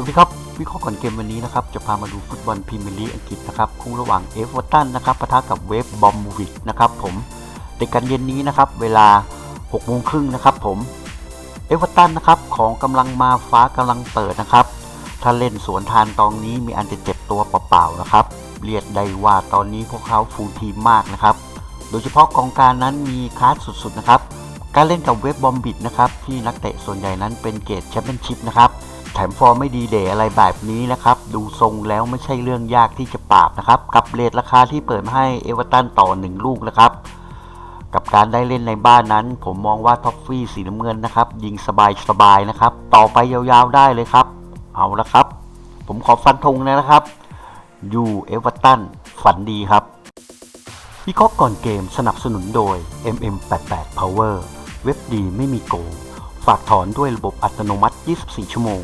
วัสดีครับวิเคราะห์ก่อนเกมวันนี้นะครับจะพามาดูฟุตบอลพรีเมียร์ลีกอังกฤษนะครับคู่ระหว่างเอฟเวอร์ตันนะครับปะทะกับเวฟบอมวิกนะครับผมในการเย็นนี้นะครับเวลา6โมงครึ่งนะครับผมเอฟเวอร์ตันนะครับของกำลังมาฟ้ากำลังเปิดนะครับถ้าเล่นสวนทานตองนี้มีอันจะเจ็บตัวเปล่าๆนะครับเรียกได้ว่าตอนนี้พวกเขาฟูลทีมมากนะครับโดยเฉพาะกองการนั้นมีคลาสสุดๆนะครับการเล่นกับเว็บบอมบิดนะครับที่นักเตะส่วนใหญ่นั้นเป็นเกรดแชมเปี้ยนชิพนะครับ แถมฟอร์มไม่ดีเดอะไรแบบนี้นะครับ ดูทรงแล้วไม่ใช่เรื่องยากที่จะปราบนะครับ กับเรทราคาที่เปิดมาให้เอเวอร์ตันต่อ 1 ลูกนะครับ กับการได้เล่นในบ้านนั้น ผมมองว่าท็อฟฟี่สีน้ำเงินนะครับ ยิงสบายๆนะครับ ต่อไปยาวๆได้เลยครับ เอาละครับ ผมขอฟันธงนะครับยูเอเวอร์ตันฝันดีครับวิเคราะห์ก่อนเกมสนับสนุนโดย MM88 Power เว็บดีไม่มีโกง ฝากถอนด้วยระบบอัตโนมัติ 24 ชั่วโมง